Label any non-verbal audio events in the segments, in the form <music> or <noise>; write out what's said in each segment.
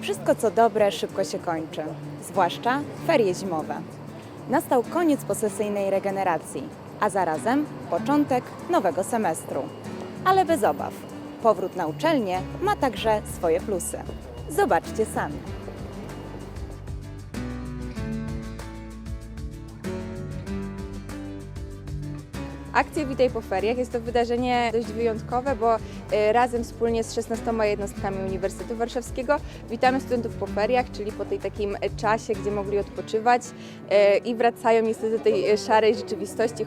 Wszystko co dobre szybko się kończy, zwłaszcza ferie zimowe. Nastał koniec posesyjnej regeneracji, a zarazem początek nowego semestru. Ale bez obaw. Powrót na uczelnię ma także swoje plusy. Zobaczcie sami. Akcja Witaj po feriach jest to wydarzenie dość wyjątkowe, bo e, razem wspólnie z 16 jednostkami Uniwersytetu Warszawskiego witamy studentów po feriach, czyli po tej takim czasie, gdzie mogli odpoczywać e, i wracają niestety do tej e, szarej rzeczywistości.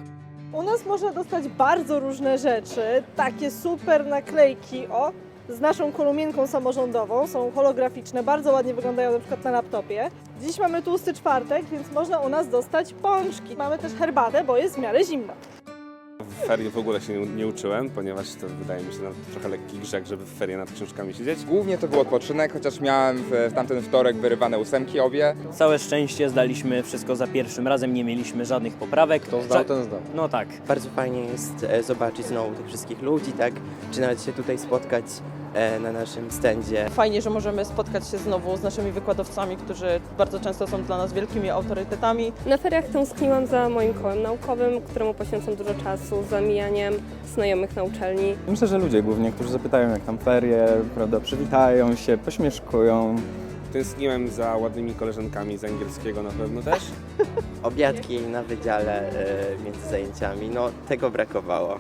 U nas można dostać bardzo różne rzeczy, takie super naklejki, o, z naszą kolumienką samorządową, są holograficzne, bardzo ładnie wyglądają na przykład na laptopie. Dziś mamy tłusty czwartek, więc można u nas dostać pączki. Mamy też herbatę, bo jest w miarę zimno. W ferie w ogóle się nie, uczyłem, ponieważ to wydaje mi się nawet trochę lekki grzech, żeby w ferie nad książkami siedzieć. Głównie to był odpoczynek, chociaż miałem w, tamten wtorek wyrywane ósemki obie. Całe szczęście zdaliśmy wszystko za pierwszym razem, nie mieliśmy żadnych poprawek. Kto zdał, ten zdał. No tak. Bardzo fajnie jest e, zobaczyć znowu tych wszystkich ludzi, tak? Czy nawet się tutaj spotkać na naszym stędzie. Fajnie, że możemy spotkać się znowu z naszymi wykładowcami, którzy bardzo często są dla nas wielkimi autorytetami. Na feriach tęskniłam za moim kołem naukowym, któremu poświęcam dużo czasu, za mijaniem znajomych na uczelni. Myślę, że ludzie głównie, którzy zapytają jak tam ferie, prawda, przywitają się, pośmieszkują. Tęskniłem za ładnymi koleżankami z angielskiego na pewno też. <laughs> Obiadki na wydziale e, między zajęciami, no tego brakowało.